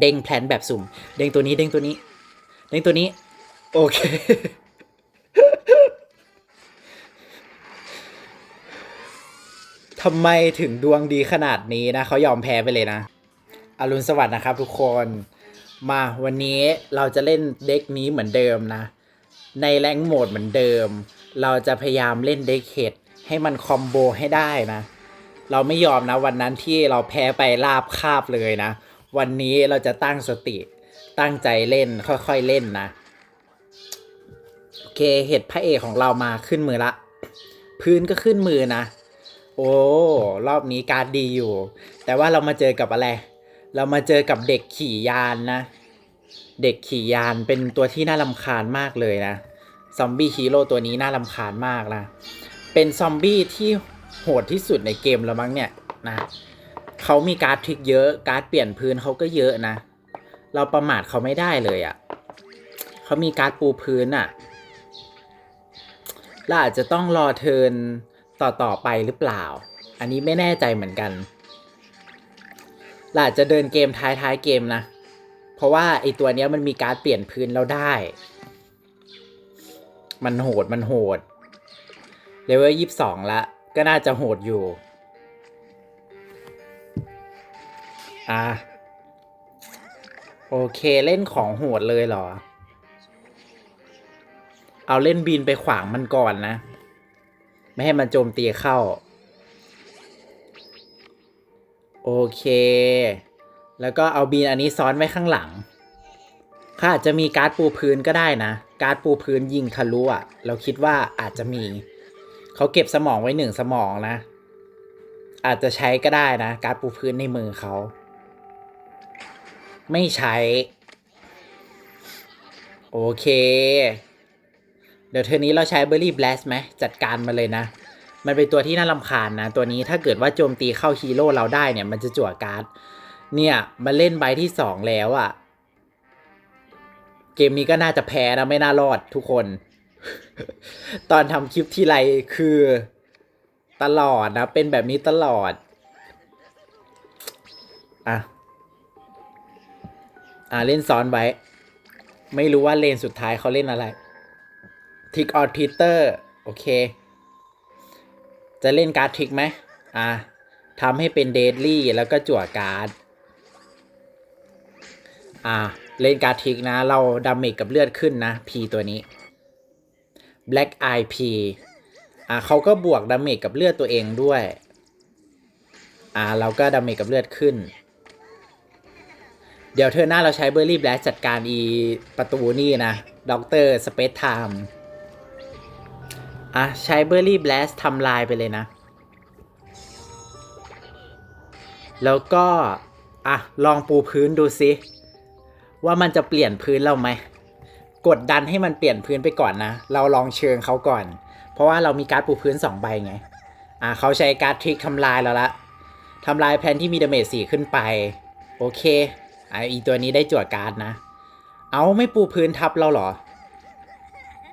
เด้งแพลนแบบสุ่ม เด้งตัวนี้เด้งตัวนี้ เด้งตัวนี้ โอเค ทำไมถึงดวงดีขนาดนี้นะเขายอมแพ้ไปเลยนะ อรุณสวัสดิ์นะครับทุกคน มาวันนี้เราจะเล่นเด็กนี้เหมือนเดิมนะ ในแรงโหมดเหมือนเดิม เราจะพยายามเล่นเด็กเฮดให้มันคอมโบให้ได้นะ เราไม่ยอมนะวันนั้นที่เราแพ้ไปลาบคาบเลยนะ วันนี้เราจะตั้งสติ ตั้งใจเล่นค่อยๆเล่นนะ โอเคเห็ดพระเอกของเรามาขึ้นมือละ พื้นก็ขึ้นมือนะ โอ้รอบนี้การดีอยู่ แต่ว่าเรามาเจอกับอะไร เรามาเจอกับเด็กขี่ยานนะ เด็กขี่ยานเป็นตัวที่น่ารำคาญมากเลยนะซอมบี้ฮีโร่ตัวนี้น่ารำคาญมากนะ เป็นซอมบี้ที่โหดที่สุดในเกมแล้วมั้งเนี่ยนะ เขามีการ์ดทริกเยอะ การ์ดเปลี่ยนพื้นเขาก็เยอะนะ เราประมาทเขาไม่ได้เลยอะ่ะเขามีการ์ดปูพื้นอะ่ะเราอาจจะต้องรอเทินต่อต่อไปหรือเปล่า อันนี้ไม่แน่ใจเหมือนกันเราอาจจะเดินเกมท้ายท้ายเกมนะ เพราะว่าไอตัวเนี้ยมันมีการ์ดเปลี่ยนพื้นเราได้ มันโหดมันโหดเลเวลยี่สิบสองละก็น่าจะโหดอยู่ อะโอเคเล่นของโหดเลยเหรอ เอาเล่นบินไปขวางมันก่อนนะ ไม่ให้มันโจมตีเข้า โอเค แล้วก็เอาบีนอันนี้ซ้อนไว้ข้างหลังเขาอาจจะมีการ์ดปูพื้นก็ได้นะ การ์ดปูพื้นยิงทะลุอะ เราคิดว่าอาจจะมี เขาเก็บสมองไว้หนึ่งสมองนะ อาจจะใช้ก็ได้นะ การ์ดปูพื้นในมือเขา ไม่ใช้ โอเค เดี๋ยวเทอนี้เราใช้เบอร์รี่แบลสไหมจัดการมาเลยนะ มันเป็นตัวที่น่ารำคาญนะ ตัวนี้ถ้าเกิดว่าโจมตีเข้าฮีโร่เราได้เนี่ย มันจะจั่วการ์ด เนี่ยมันเล่นใบที่สองแล้วอะ่ะ เกมนี้ก็น่าจะแพ้นะ ไม่น่ารอดทุกคน ตอนทำคลิปที่ไรคือตลอดนะ เป็นแบบนี้ตลอด อะ อะเล่นซ้อนไว้ ไม่รู้ว่าเลนสุดท้ายเขาเล่นอะไรทิกออท t เตอร์โอเค จะเล่นการ์ดทิกไหมอะทำให้เป็นเดดลี่แล้วก็จั่วการ์ดอะเล่นการ์ดทิกนะ เราดาเมจกับเลือดขึ้นนะ P ตัวนี้ Black Eye P อะเขาก็บวกดาเมจกับเลือดตัวเองด้วย อะเราก็ดาเมจกับเลือดขึ้น เดี๋ยวเธอหน้าเราใช้เบอร์รี่แบล็จัดการอีประตูนี่นะด็อกเตอร์สเปซไทม์อะ ใช้เบอร์รี่แบล็ทำลายไปเลยนะ แล้วก็ อะ ลองปูพื้นดูซิว่ามันจะเปลี่ยนพื้นเราไหม กดดันให้มันเปลี่ยนพื้นไปก่อนนะ เราลองเชิงเขาก่อน เพราะว่าเรามีการ์ดปูพื้น 2 ใบไง อะเขาใช้การ์ดทริกทำลายเราละทำลายแพนที่มีดาเมจสี่ขึ้นไป โอเค อะอีตัวนี้ได้จั่วการ์ดนะ เอาไม่ปูพื้นทับเราเหรอ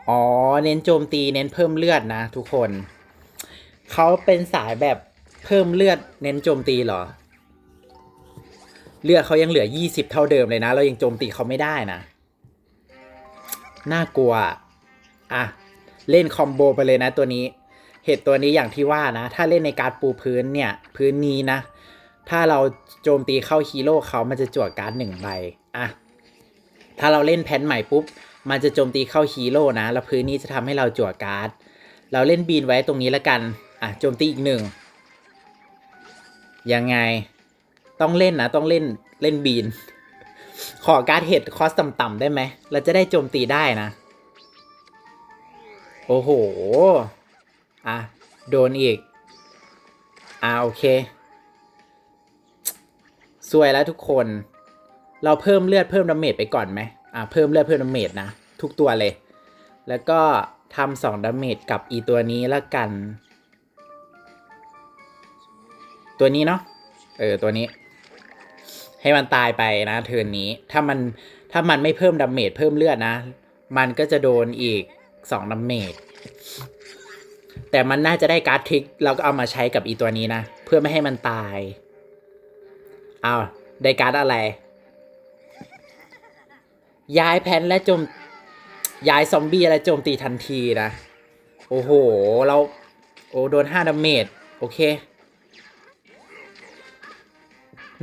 อ๋อ เน้นโจมตีเน้นเพิ่มเลือดนะ ทุกคน เขาเป็นสายแบบเพิ่มเลือดเน้นโจมตีเหรอ เลือดเขายังเหลือ 20 เท่าเดิมเลยนะ เรายังโจมตีเขาไม่ได้นะ น่ากลัว อะ เล่นคอมโบไปเลยนะตัวนี้ เห็ดตัวนี้อย่างที่ว่านะ ถ้าเล่นในการปูพื้นเนี่ย พื้นนี้นะ ถ้าเราโจมตีเข้าฮีโร่เขามันจะจั่วการ์ดหนึ่งใบอะถ้าเราเล่นแพนใหม่ปุ๊บ มันจะโจมตีเข้าฮีโร่นะ แล้วพื้นนี้จะทำให้เราจั่วการ์ด เราเล่นบีนไว้ตรงนี้แล้วกัน อะโจมตีอีกหนึ่ง ยังไง ต้องเล่นนะ ต้องเล่นเล่นบีน ขอการ์ดเห็ดคอสต่ำๆได้ไหม เราจะได้โจมตีได้นะ โอ้โห อะ โดนอีก อะโอเค วยแล้วทุกคน เราเพิ่มเลือดเพิ่มดาเมจไปก่อนไหมอ่าเพิ่มเลือดเพิ่มดาเมจนะ ทุกตัวเลย แล้วก็ทำสองดาเมจกับอีตัวนี้แล้วกัน ตัวนี้เนาะเออตัวนี้ ให้มันตายไปนะเทินนี้ถ้ามันถ้ามันไม่เพิ่มดาเมจเพิ่มเลือดนะ มันก็จะโดนอีกสองดาเมจแต่มันน่าจะได้การ์ดทริกเราก็เอามาใช้กับอีตัวนี้นะ เพื่อไม่ให้มันตาย อาวได้การ์ดอะไร ย้ายแพนและโจมย้ายซอมบี้และโจมตีทันทีนะ โอ้โห เรา โอ้โดนห้าดาเมจโอเค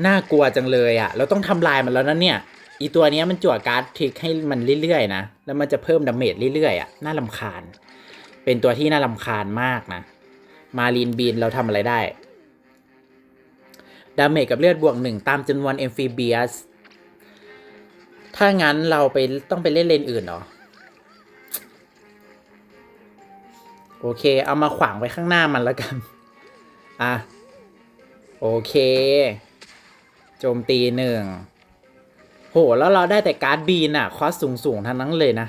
น่ากลัวจังเลยอะ่ะ เราต้องทำลายมันแล้วนะเนี่ย อีตัวนี้มันจั่วการ์ดทริกให้มันเรื่อยๆนะ แล้วมันจะเพิ่มดาเมจเรื่อยๆอะ่ะ น่าลำคาญ เป็นตัวที่น่าลำคาญมากนะ มารีนบีนเราทำอะไรได้ ดาเมจกับเลือดบวกหนึ่งตามจำนวนเอมฟิเบียสถ้างั้นเราไปต้องไปเล่นเลนอื่นเหรอ โอเค เอามาขวางไว้ข้างหน้ามันแล้วกัน อะ โอเคโจมตีหนึ่งโห แล้วเราได้แต่การ์ดบีนอะคอสสูงสูงๆทั้งนั้นเลยนะ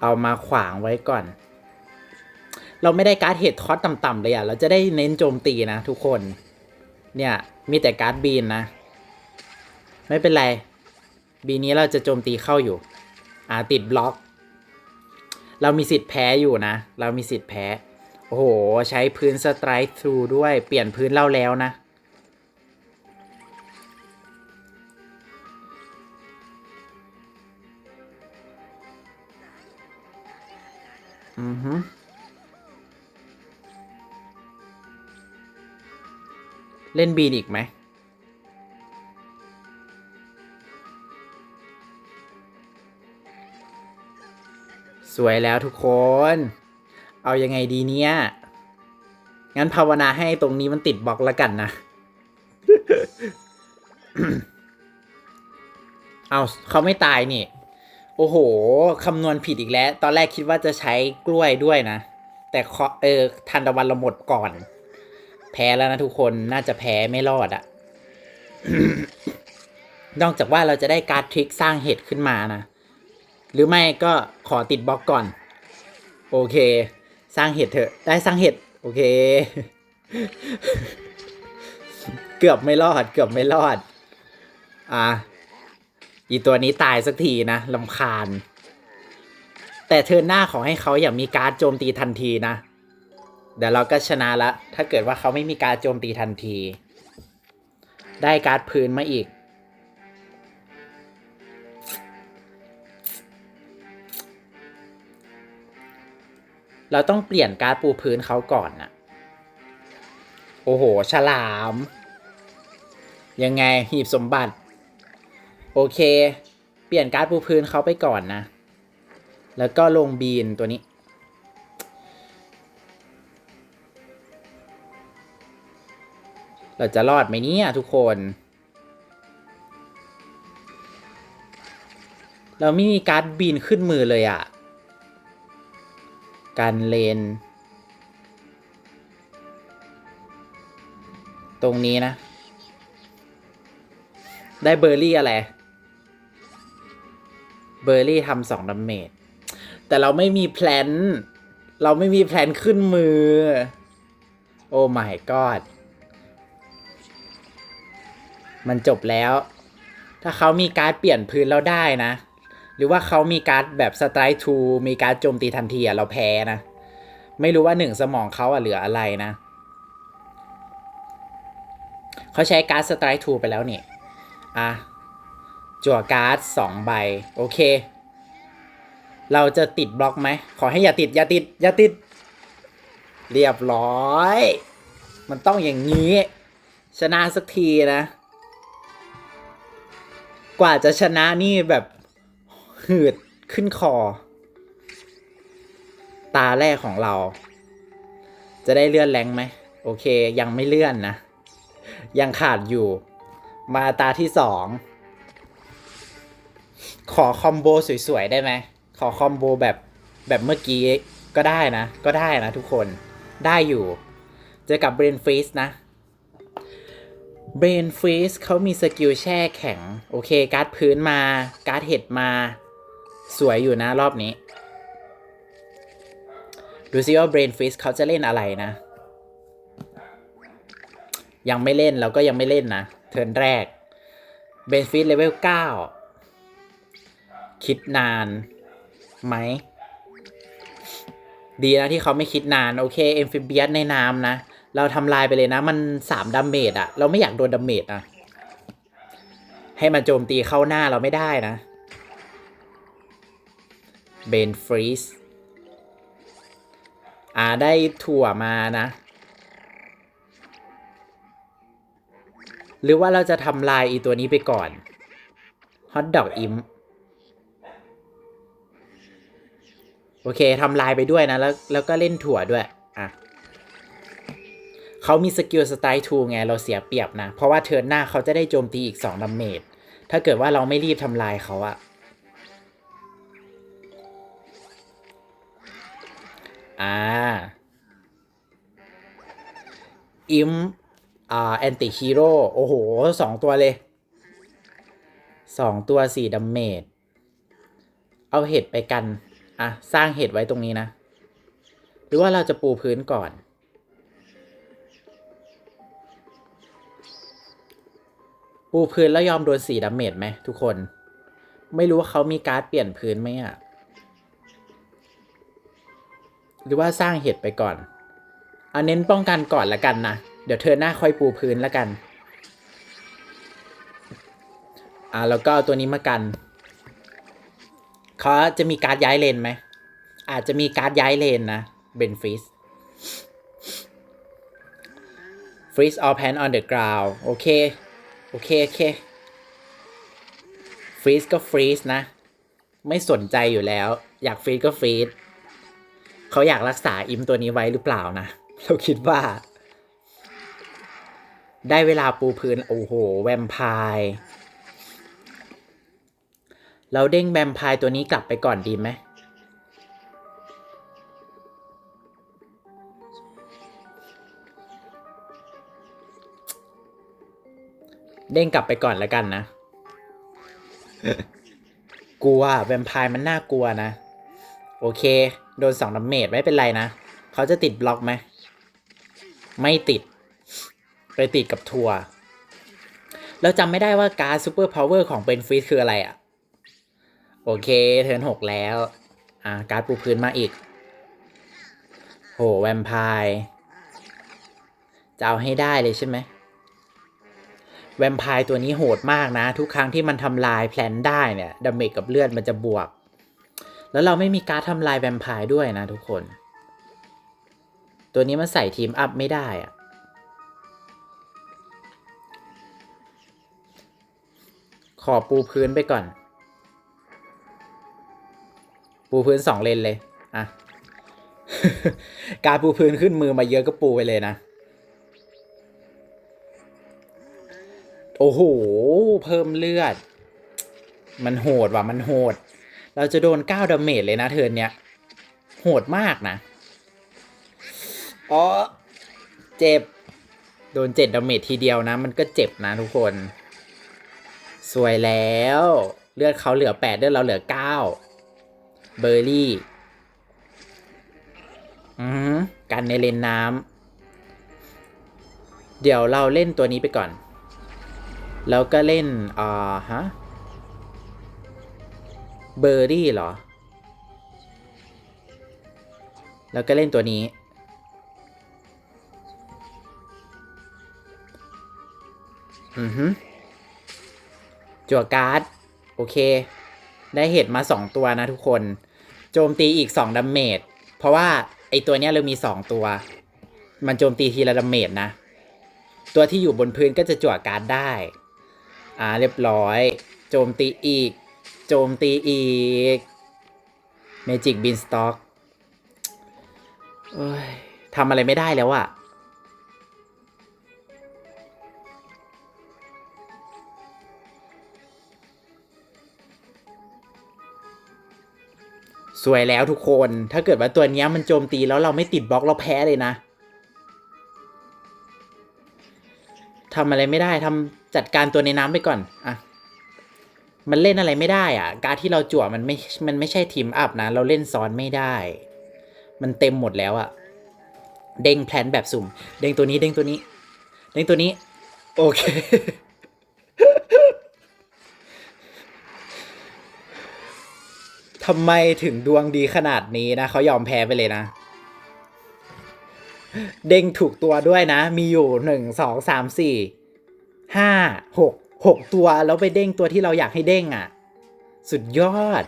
เอามาขวางไว้ก่อน เราไม่ได้การ์ดเฮดคอสต่ำๆเลยอะเราจะได้เน้นโจมตีนะทุกคน เนี่ย มีแต่การ์ดบีนนะ ไม่เป็นไร บีนี้เราจะโจมตีเข้าอยู่ อ่าติดบล็อก เรามีสิทธิ์แพ้อยู่นะ เรามีสิทธิ์แพ้ โอ้โห ใช้พื้นสไตร์ทรูด้วย เปลี่ยนพื้นเล่าแล้วนะอือฮึ เล่นบีนอีกไหมสวยแล้วทุกคน เอายังไงดีเนี่ย งั้นภาวนาให้ตรงนี้มันติดบล็อกแล้วกันนะ เอาเขาไม่ตายนี่ โอ้โห คำนวณผิดอีกแล้ว ตอนแรกคิดว่าจะใช้กล้วยด้วยนะ แต่เคาะเออทันตะวันเราหมดก่อน แพ้แล้วนะทุกคนน่าจะแพ้ไม่รอดอะนอกจากว่าเราจะได้การ์ดทริกสร้างเห็ดขึ้นมานะ หรือไม่ก็ขอติดบล็อกก่อน โอเค สร้างเห็ดเถอะ ได้สร้างเห็ด โอเค เกือบไม่รอด เกือบไม่รอด อะ อีตัวนี้ตายสักทีนะลำคาญ แต่เทิร์นหน้าขอให้เขาอย่ามีการดโจมตีทันทีนะ เดี๋ยวเราก็ชนะละ ถ้าเกิดว่าเขาไม่มีการโจมตีทันที ได้การ์ดพื้นมาอีก เราต้องเปลี่ยนการ์ดปูพื้นเขาก่อนนะโอ้โห ฉลาม ยังไงหีบสมบัติ โอเค เปลี่ยนการ์ดปูพื้นเขาไปก่อนนะ แล้วก็ลงบีนตัวนี้ เราจะรอดไหมเนี่ยทุกคน เราไม่มีการ์ดบีนขึ้นมือเลยอะ่ะ การเลน ตรงนี้นะ ได้เบอร์รี่อะไร เบอร์รี่ทำสองดาเมจ แต่เราไม่มีแพลน เราไม่มีแพลนขึ้นมือ โอ้ my god มันจบแล้ว ถ้าเขามีการ์ดเปลี่ยนพื้นเราได้นะ หรือว่าเขามีการ์ดแบบสไตร์ทูมีการ์ดโจมตีทันทีอะเราแพ้นะ ไม่รู้ว่าหนึ่งสมองเขาอะเหลืออะไรนะ เขาใช้การ์ดสไตร์ทูไปแล้วนี่ อะ จั่วการ์ดสองใบ โอเค เราจะติดบล็อกไหม ขอให้อย่าติด อย่าติด อย่าติด เรียบร้อย มันต้องอย่างนี้ ชนะสักทีนะ กว่าจะชนะนี่แบบหืดขึ้นคอ ตาแรกของเรา จะได้เลื่อนแรงไหม โอเค ยังไม่เลื่อนนะ ยังขาดอยู่ มาตาที่สอง ขอคอมโบสวย ๆ ได้ไหม ขอคอมโบแบบแบบเมื่อกี้ก็ได้นะ ก็ได้นะทุกคนได้อยู่ เจอกับเบรนฟรีสนะ เบรนฟรีสเขามีสกิลแช่แข็ง โอเค การ์ดพื้นมา การ์ดเห็ดมา สวยอยู่นะรอบนี้ ดูซิว่าเบรนฟรีสเขาจะเล่นอะไรนะ ยังไม่เล่นเราก็ยังไม่เล่นนะ เทิร์นแรกเบรนฟิตเลเวล9 คิดนานไหม ดีนะที่เขาไม่คิดนาน โอเคเอมฟิเบียสในน้ำนะ เราทำลายไปเลยนะ มัน3ดาเมจอะเราไม่อยากโดนดาเมจอะให้มันโจมตีเข้าหน้าเราไม่ได้นะเบนฟรีสอ่าได้ถั่วมานะ หรือว่าเราจะทำลายอีตัวนี้ไปก่อนฮอตดอกอิมโอเคทำลายไปด้วยนะ แล้วแล้วก็เล่นถั่วด้วย อะ เขามีสกิลสไตล์ทูไงเราเสียเปรียบนะ เพราะว่าเทิร์นหน้าเขาจะได้โจมตีอีก2ดาเมจถ้าเกิดว่าเราไม่รีบทำลายเขาอะอ่าอิมอ่าแอนติฮีโร่โอ้โหสองตัวเลยสองตัวสี่ดัมเมจเอาเห็ดไปกัน อะ สร้างเห็ดไว้ตรงนี้นะ หรือว่าเราจะปูพื้นก่อน ปูพื้นแล้วยอมโดนสีดัมเมจไหมทุกคน ไม่รู้ว่าเขามีการ์ดเปลี่ยนพื้นไหมอะ หรือว่าสร้างเห็ดไปก่อนเอาเน้นป้องกันก่อนละกันนะ เดี๋ยวเธอหน้าค่อยปูพื้นละกัน อ่าแล้วก็เอาตัวนี้มากัน เขาจะมีการ์ดย้ายเลนไหม อาจจะมีการ์ดย้ายเลนนะ เบนฟรีสฟรีส all pan on the ground โอเค โอเค โอเค ฟรีสก็ฟรีสนะ ไม่สนใจอยู่แล้ว อยากฟรีสก็ฟรีสเขาอยากรักษาอิมตัวนี้ไว้หรือเปล่านะ เราคิดว่า ได้เวลาปูพื้น โอ้โห แวมไพร์เราเด้งแวมไพร์ตัวนี้กลับไปก่อนดีไหม เด้งกลับไปก่อนแล้วกันนะ กลัวแวมไพร์มันน่ากลัวนะ โอเค โดนสองดาเมจไม่เป็นไรนะ เขาจะติดบล็อกไหม ไม่ติด ไปติดกับทัวร์เราจำไม่ได้ว่าการซูเปอร์พาวเวอร์ของเบนฟรีคืออะไรอะ่ะ โอเค เทิร์นหกแล้ว อ่า การ์ดปูพื้นมาอีก โห แวมไพร์จะเอาให้ได้เลยใช่ไหม แวมไพร์ตัวนี้โหดมากนะ ทุกครั้งที่มันทำลายแพลนได้เนี่ยดาเมจกับเลือดมันจะบวก แล้วเราไม่มีการทำลายแวมไพร์ด้วยนะทุกคน ตัวนี้มันใส่ทีมอัพไม่ได้อะขอปูพื้นไปก่อน ปูพื้นสองเลนเลย อะ การปูพื้นขึ้นมือมาเยอะก็ปูไปเลยนะ โอ้โห เพิ่มเลือด มันโหดว่ะ มันโหด เราจะโดน9ดาเมจเลยนะเทิร์นเนี้ย โหดมากนะอ๋อเจ็บ โดน7ดดาเมจทีเดียวนะ มันก็เจ็บนะทุกคน สวยแล้ว เลือดเขาเหลือ8เลือดเราเหลือ9เบอร์รี่ อืมกันในเลนน้ำ เดี๋ยวเราเล่นตัวนี้ไปก่อน แล้วก็เล่น อ่า ฮะ เบอร์รี่เหรอ แล้วก็เล่นตัวนี้ อือฮึจั่วการ์ด โอเค ได้เห็ดมา 2 ตัวนะทุกคน โจมตีอีก 2ดาเมจ เพราะว่า ไอตัวเนี้ยเรามี 2 ตัว มันโจมตีทีละดาเมจนะ ตัวที่อยู่บนพื้นก็จะจั่วการ์ดได้ อ่าเรียบร้อย โจมตีอีก โจมตีอีก Magic Beanstalk เอ้ยทำอะไรไม่ได้แล้วอะสวยแล้วทุกคน ถ้าเกิดว่าตัวนี้มันโจมตีแล้วเราไม่ติดบล็อกเราแพ้เลยนะ ทำอะไรไม่ได้ทำจัดการตัวในน้ำไปก่อนอะมันเล่นอะไรไม่ได้อะ การที่เราจั่วมันไม่ มันไม่ใช่ทีมอัพนะ เราเล่นซ้อนไม่ได้ มันเต็มหมดแล้วอะ เด้งแพลนแบบสุ่ม เด้งตัวนี้ เด้งตัวนี้ เด้งตัวนี้ โอเค ทำไมถึงดวงดีขนาดนี้นะ เขายอมแพ้ไปเลยนะ เด้งถูกตัวด้วยนะ มีอยู่หนึ่งสองสามสี่ห้าหกหกตัวแล้วไปเด้งตัวที่เราอยากให้เด้งอะ สุดยอด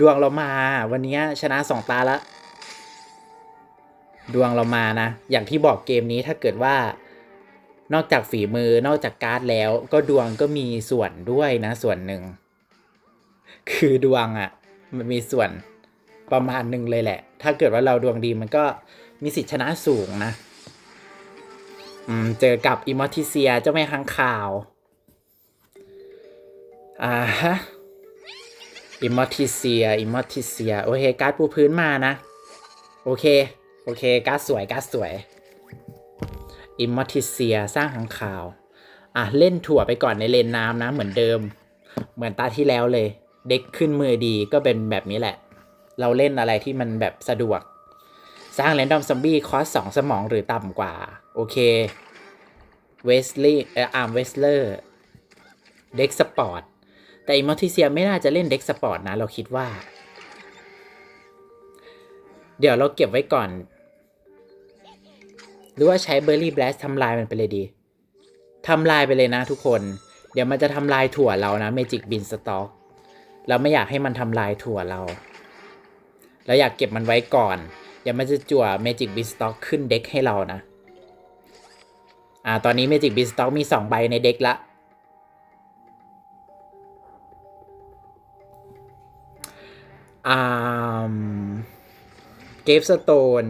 ดวงเรามาวันนี้ชนะสองตาละ ดวงเรามานะ อย่างที่บอกเกมนี้ถ้าเกิดว่านอกจากฝีมือนอกจากการ์ดแล้ว ก็ดวงก็มีส่วนด้วยนะ ส่วนหนึ่ง คือดวงอะ่ะ มันมีส่วนประมาณหนึ่งเลยแหละ ถ้าเกิดว่าเราดวงดีมันก็ มีสิทธิชนะสูงนะ อืม เจอกับอิมอร์ทิเซียเจ้าแม่ค้างคาว อ่าฮะ อิมอร์ทิเซีย อิมอร์ทิเซีย โอเค การ์ดปูพื้นมานะ โอเค โอเค การ์ดสวย การ์ดสวย อิมอร์ทิเซีย สร้างขังข่าว อะ เล่นถั่วไปก่อนในเลนน้ำนะ เหมือนเดิม เหมือนตาที่แล้วเลย เด็กขึ้นมือดีก็เป็นแบบนี้แหละ เราเล่นอะไรที่มันแบบสะดวก สร้างแรนดอมซอมบี้คอสสองสมองหรือต่ำกว่า โอเคเวสลีย์เอ่ออาร์มเวสเลอร์เด็กสปอร์ตแต่อิมอทิเซียไม่น่าจะเล่นเด็กสปอร์ตนะ เราคิดว่า เดี๋ยวเราเก็บไว้ก่อน หรือว่าใช้เบอร์รี่แบลสทำลายมันไปเลยดีทำลายไปเลยนะทุกคน เดี๋ยวมันจะทำลายถั่วเรานะเมจิกบินสต็อกเราไม่อยากให้มันทำลายถั่วเรา เราอยากเก็บมันไว้ก่อน ดี๋ยวมันจะจั่วเมจิกบิสต็อกขึ้นเด็กให้เรานะ อ่า ตอนนี้เมจิกบิสต็อกมี 2 ใบในเด็กละ อ่าเกฟสโตน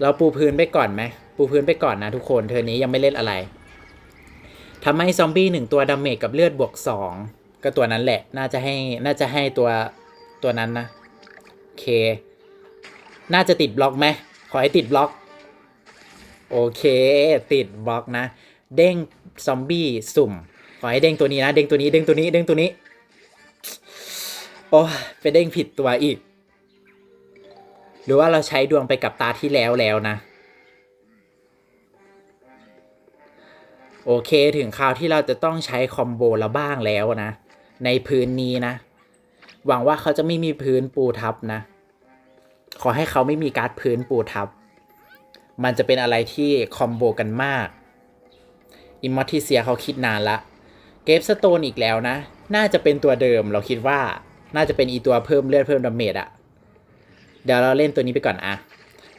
เราปูพื้นไปก่อนไหม ปูพื้นไปก่อนนะทุกคนเธอนี้ยังไม่เล่นอะไรทำให้ซอมบี้หนึ่งตัวดาเมจกับเลือดบวกสองก็ตัวนั้นแหละ น่าจะให้ น่าจะให้ตัวตัวนั้นนะ โอเค น่าจะติดบล็อกไหมขอให้ติดบล็อก โอเค ติดบล็อกนะ เด้งซอมบี้สุ่ม ขอให้เด้งตัวนี้นะ เด้งตัวนี้เด้งตัวนี้เด้งตัวนี้ โอ้ไปเด้งผิดตัวอีก หรือว่าเราใช้ดวงไปกับตาที่แล้วแล้วนะ โอเคถึงคราวที่เราจะต้องใช้คอมโบแล้วบ้างแล้วนะ ในพื้นนี้นะ หวังว่าเขาจะไม่มีพื้นปูทับนะ ขอให้เขาไม่มีการ์ดพื้นปูทับ มันจะเป็นอะไรที่คอมโบกันมากอิมมอร์ทิเซียเขาคิดนานละเกฟสโตนอีกแล้วนะ น่าจะเป็นตัวเดิมเราคิดว่าน่าจะเป็นอีตัวเพิ่มเลือดเพิ่มดาเมจอะเดี๋ยวเราเล่นตัวนี้ไปก่อนอะ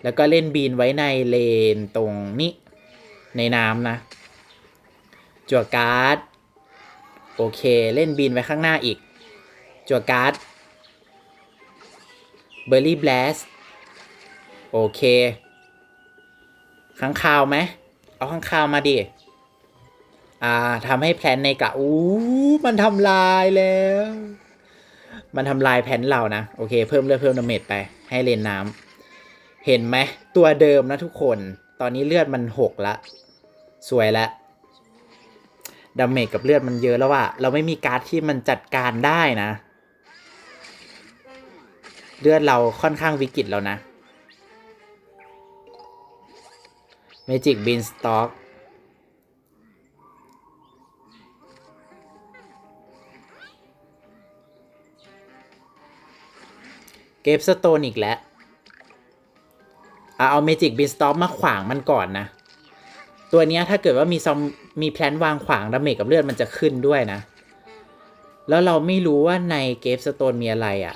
แล้วก็เล่นบีนไว้ในเลนตรงนี้ในน้ำนะ จั่วการ์ด โอเค เล่นบีนไว้ข้างหน้าอีก จั่วการ์ด เบอร์รี่แบลสโอเคข้างคาวไหมเอาข้างคาวมาดิ อ่าทำให้แพลนในกะอู้มันทำลายแล้ว มันทำลายแผนเรานะ โอเค เพิ่มเลือดเพิ่มดาเมจไป ให้เลนน้ำเห็นไหม ตัวเดิมนะทุกคน ตอนนี้เลือดมันหกละ สวยละดาเมจกับเลือดมันเยอะแล้วว่าเราไม่มีการ์ดที่มันจัดการได้นะ เลือดเราค่อนข้างวิกฤตแล้วนะ Magic Beanstalk เกฟสโตนอีกแล้วอะเอาเมจิกบินสต็อปมาขวางมันก่อนนะ ตัวนี้ถ้าเกิดว่ามีซอมมีแพลนวางขวางดาเมจกับเลือดมันจะขึ้นด้วยนะ แล้วเราไม่รู้ว่าในเกฟสโตนมีอะไรอะ่ะ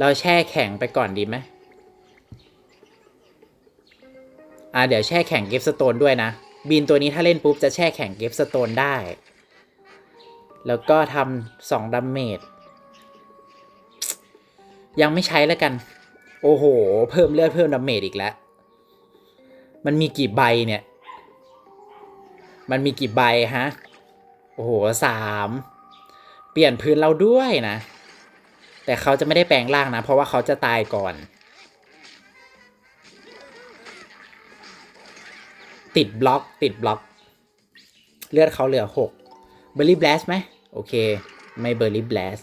เราแช่แข็งไปก่อนดีไหมอ่าเดี๋ยวแช่แข็งเกฟสโตนด้วยนะ บินตัวนี้ถ้าเล่นปุ๊บจะแช่แข็งเกฟสโตนได้ แล้วก็ทำสองดาเมจยังไม่ใช้แล้วกัน โอ้โห เพิ่มเลือดเพิ่มดาเมจอีกแล้ว มันมีกี่ใบเนี่ย มันมีกี่ใบฮะ โอ้โหสาม เปลี่ยนพื้นเราด้วยนะ แต่เขาจะไม่ได้แปลงร่างนะ เพราะว่าเขาจะตายก่อน ติดบล็อก ติดบล็อก เลือดเขาเหลือหกเบอร์รี่แบลสไหมโอเค ไม่เบอร์รี่แบลส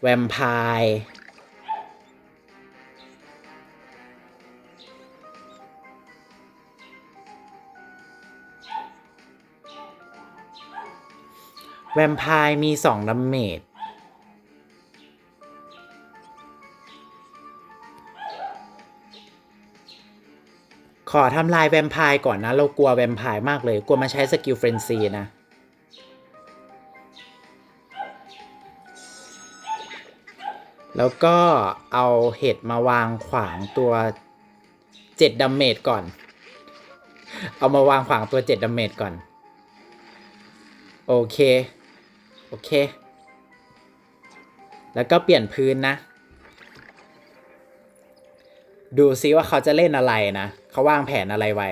แวมไพร์แวมไพร์มีสองดาเมจ ขอทำลายแวมไพร์ก่อนนะ เรากลัวแวมไพร์มากเลย กลัวมาใช้สกิลเฟรนซีนะ แล้วก็เอาเห็ดมาวางขวางตัวเจ็ดดัมเมจก่อน เอามาวางขวางตัวเจ็ดดัมเมจก่อน โอเค โอเค แล้วก็เปลี่ยนพื้นนะ ดูซิว่าเขาจะเล่นอะไรนะ เขาวางแผนอะไรไว้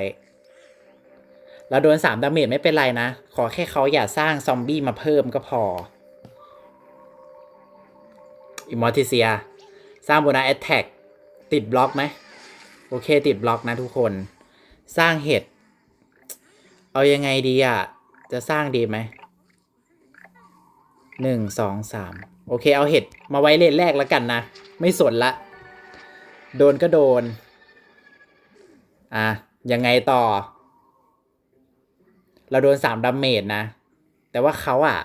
เราโดนสามดาเมจไม่เป็นไรนะ ขอแค่เขาอย่าสร้างซอมบี้มาเพิ่มก็พออิมอร์ติเซีย สร้างโบนัสแอตแทกติดบล็อกไหม โอเคติดบล็อกนะทุกคน สร้างเห็ด เอายังไงดีอะ จะสร้างดีไหมหนึ่งสองสามโอเคเอาเห็ดมาไว้เลนแรกแล้วกันนะ ไม่สนละ โดนก็โดน อะ ยังไงต่อ เราโดนสามดาเมจนะ แต่ว่าเขาอะ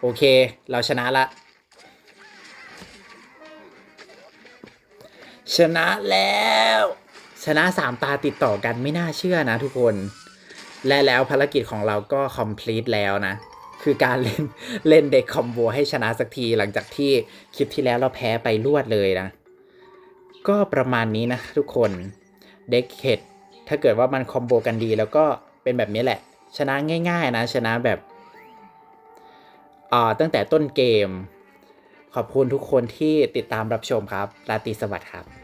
โอเค เราชนะละ ชนะแล้ว ชนะสามตาติดต่อกันไม่น่าเชื่อนะทุกคน และแล้วภารกิจของเราก็ complete แล้วนะคือการเล่นเล่นเด็กคอมโบให้ชนะสักทีหลังจากที่คลิปที่แล้วเราแพ้ไปรวดเลยนะ ก็ประมาณนี้นะทุกคนเด็กเห็ดถ้าเกิดว่ามันคอมโบกันดีแล้วก็เป็นแบบนี้แหละ ชนะง่าย ๆ นะ ชนะแบบอ่าตั้งแต่ต้นเกม ขอบคุณทุกคนที่ติดตามรับชมครับ ราตรีสวัสดิ์ครับ